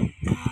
Oh, God.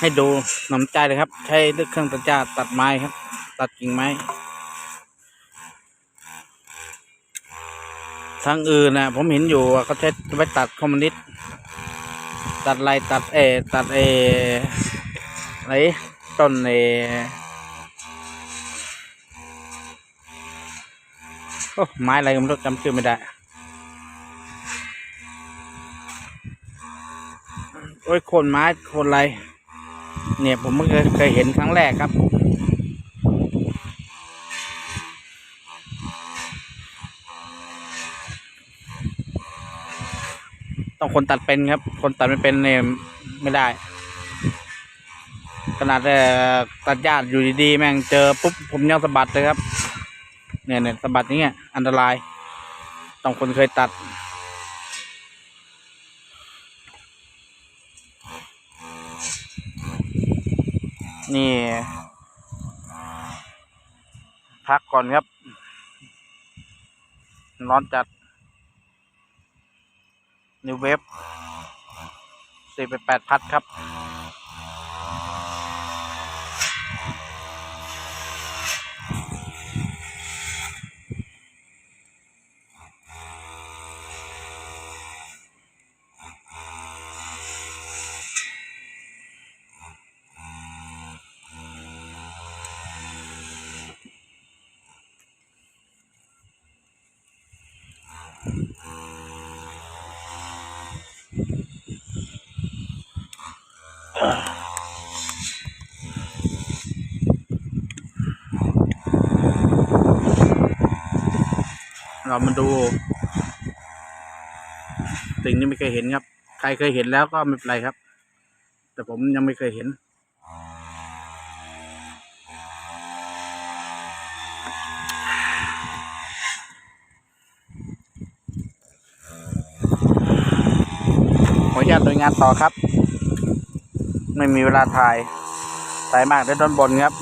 ให้ดูน้ำใจเลยครับ ใช้เครื่องตัดหญ้าตัดไม้ครับ ตัดกิ่งไม้ทางอื่นนะผมเห็นอยู่ก็ใช้ไว้ตัดคอมมินิสตตัดลายตัดเอตัดเออะไรต้นเอ ไม้อะไรก็ไม่รู้จำชื่อไม่ได้ โอ้ยโคนไม้โคนอะไร เนี่ยผมเพิ่งเคยเคยเห็นครั้งแรกครับต้องคนตัดเป็นครับ คนตัดไม่เป็นเนี่ยไม่ได้ ขนาดเอ่ตัดญาติอยู่ดีๆ แม่งเจอปุ๊บผมยังสะบัดเลยครับ เนี่ยเนี่ยสะบัดอย่างเงี้ยอันตรายต้องคนเคยตัด นี่ พักก่อนครับ ร้อนจัด นิวเวฟสี่ไปแปดพัดครับ เรามาดู สิ่งที่ไม่เคยเห็นครับ ใครเคยเห็นแล้วก็ไม่เป็นไรครับ แต่ผมยังไม่เคยเห็นขออนุญาตโดยงานต่อครับ ไม่มีเวลาถ่ายถ่ายมากได้ด้านบนครับ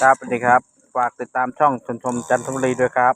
ครับสวัสดีครับ ฝากติดตามช่องชมชมจันทบุรีด้วยครับ